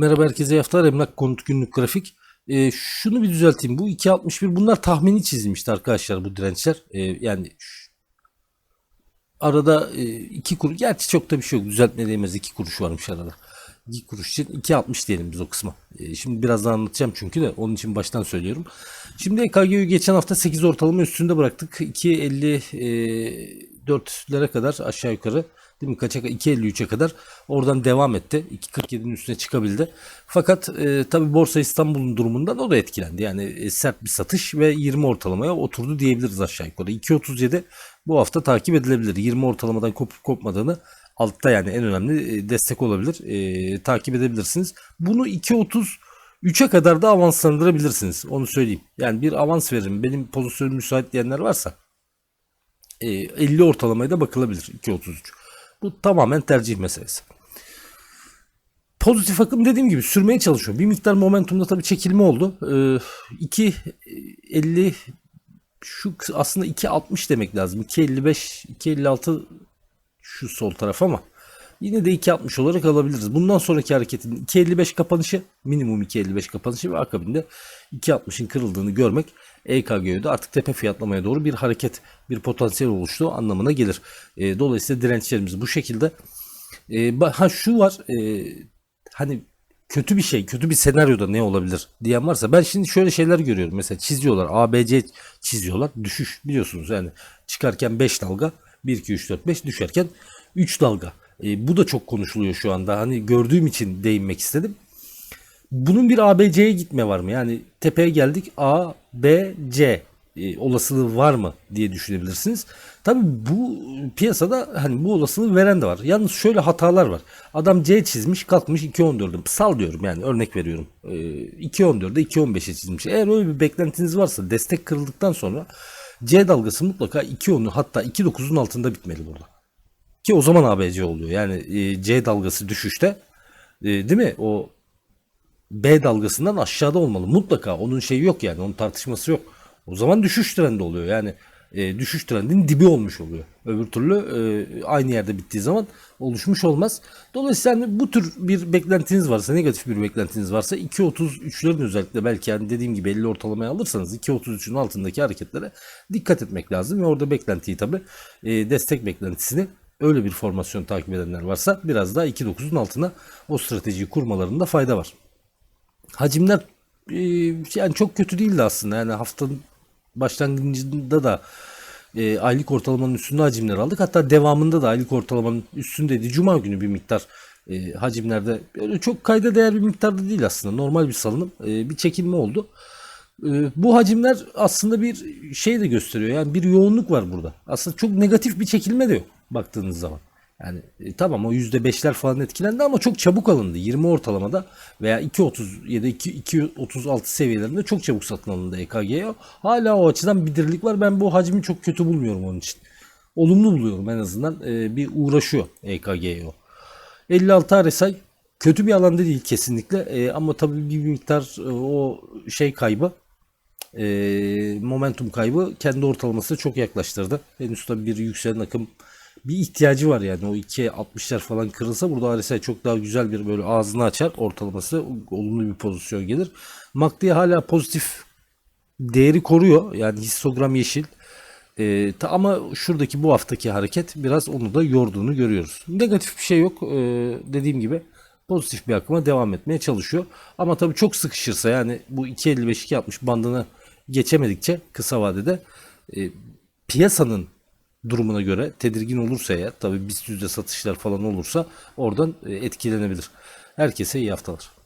Merhaba herkese haftalar. Emlak konut günlük grafik. Ee, şunu bir düzelteyim. Bu 2.61 bunlar tahmini çizilmişti arkadaşlar bu dirençler. Ee, yani ş- arada 2 kuruş. Gerçi çok da bir şey yok. Düzeltme değmez 2 kuruş varmış arada. 2 kuruş için 2.60 diyelim biz o kısma. Ee, şimdi birazdan anlatacağım çünkü de onun için baştan söylüyorum. Şimdi EKG'yi geçen hafta 8 ortalama üstünde bıraktık. 2.54'lere kadar aşağı yukarı değil mi? Kaça 2.53'e kadar oradan devam etti. 2.47'nin üstüne çıkabildi. Fakat e, tabi Borsa İstanbul'un durumundan o da etkilendi. Yani e, sert bir satış ve 20 ortalamaya oturdu diyebiliriz aşağı yukarı. 2.37 bu hafta takip edilebilir. 20 ortalamadan kopup kopmadığını altta yani en önemli e, destek olabilir. E, takip edebilirsiniz. Bunu 2.30 3'e kadar da avanslandırabilirsiniz. Onu söyleyeyim. Yani bir avans veririm. Benim pozisyonum müsait diyenler varsa e, 50 ortalamaya da bakılabilir 2.33. Bu tamamen tercih meselesi. Pozitif akım dediğim gibi sürmeye çalışıyor. Bir miktar momentumda tabii çekilme oldu. Ee, 2.50 şu aslında 2.60 demek lazım. 2.55 2.56 şu sol taraf ama yine de 2.60 olarak alabiliriz. Bundan sonraki hareketin 2.55 kapanışı minimum 2.55 kapanışı ve akabinde 2.60'ın kırıldığını görmek EKG'de artık tepe fiyatlamaya doğru bir hareket, bir potansiyel oluştuğu anlamına gelir. E, dolayısıyla dirençlerimiz bu şekilde. E, ha şu var, e, hani kötü bir şey, kötü bir senaryoda ne olabilir diyen varsa ben şimdi şöyle şeyler görüyorum. Mesela çiziyorlar, ABC çiziyorlar. Düşüş biliyorsunuz yani çıkarken 5 dalga, 1 2 3 4 5 düşerken 3 dalga. E, bu da çok konuşuluyor şu anda. Hani gördüğüm için değinmek istedim. Bunun bir ABC'ye gitme var mı? Yani tepeye geldik A, B, C e, olasılığı var mı diye düşünebilirsiniz. Tabii bu piyasada hani bu olasılığı veren de var. Yalnız şöyle hatalar var. Adam C çizmiş kalkmış 2.14'ü sal diyorum yani örnek veriyorum. E, 2.14'de 2.15'e çizmiş. Eğer öyle bir beklentiniz varsa destek kırıldıktan sonra C dalgası mutlaka 2.10'u hatta 2.9'un altında bitmeli burada. Ki o zaman ABC oluyor. Yani e, C dalgası düşüşte e, değil mi? O B dalgasından aşağıda olmalı. Mutlaka onun şeyi yok yani. Onun tartışması yok. O zaman düşüş trendi oluyor. Yani e, düşüş trendinin dibi olmuş oluyor. Öbür türlü e, aynı yerde bittiği zaman oluşmuş olmaz. Dolayısıyla hani bu tür bir beklentiniz varsa, negatif bir beklentiniz varsa 2.33'lerin özellikle belki yani dediğim gibi 50 ortalamaya alırsanız 2.33'ün altındaki hareketlere dikkat etmek lazım. Ve orada beklentiyi tabi destek beklentisini öyle bir formasyon takip edenler varsa biraz daha 2.9'un altına o stratejiyi kurmalarında fayda var. Hacimler e, yani çok kötü değildi aslında. Yani haftanın başlangıcında da e, aylık ortalamanın üstünde hacimler aldık. Hatta devamında da aylık ortalamanın üstündeydi. Cuma günü bir miktar e, hacimlerde öyle çok kayda değer bir miktarda değil aslında. Normal bir salınım. E, bir çekilme oldu. E, bu hacimler aslında bir şey de gösteriyor. Yani bir yoğunluk var burada. Aslında çok negatif bir çekilme de yok baktığınız zaman. Yani e, tamam o %5'ler falan etkilendi ama çok çabuk alındı. 20 ortalamada veya 2.30 ya da 2.36 seviyelerinde çok çabuk satın alındı EKG'ye. Hala o açıdan bir dirilik var. Ben bu hacmi çok kötü bulmuyorum onun için. Olumlu buluyorum en azından. E, bir uğraşıyor EKG'ye o. 56 RSI kötü bir alanda değil kesinlikle. E, ama tabii bir miktar e, o şey kaybı e, momentum kaybı kendi ortalamasına çok yaklaştırdı. Henüz tabii bir yükselen akım bir ihtiyacı var yani o 2.60'lar falan kırılsa burada RSI çok daha güzel bir böyle ağzını açar ortalaması olumlu bir pozisyon gelir. MACD hala pozitif değeri koruyor yani histogram yeşil Ee, ama şuradaki bu haftaki hareket biraz onu da yorduğunu görüyoruz. Negatif bir şey yok Ee, dediğim gibi pozitif bir akıma devam etmeye çalışıyor. Ama tabii çok sıkışırsa yani bu 2.55-2.60 bandını geçemedikçe kısa vadede e, piyasanın durumuna göre tedirgin olursa eğer tabii BIST yüzde satışlar falan olursa oradan e, etkilenebilir. Herkese iyi haftalar.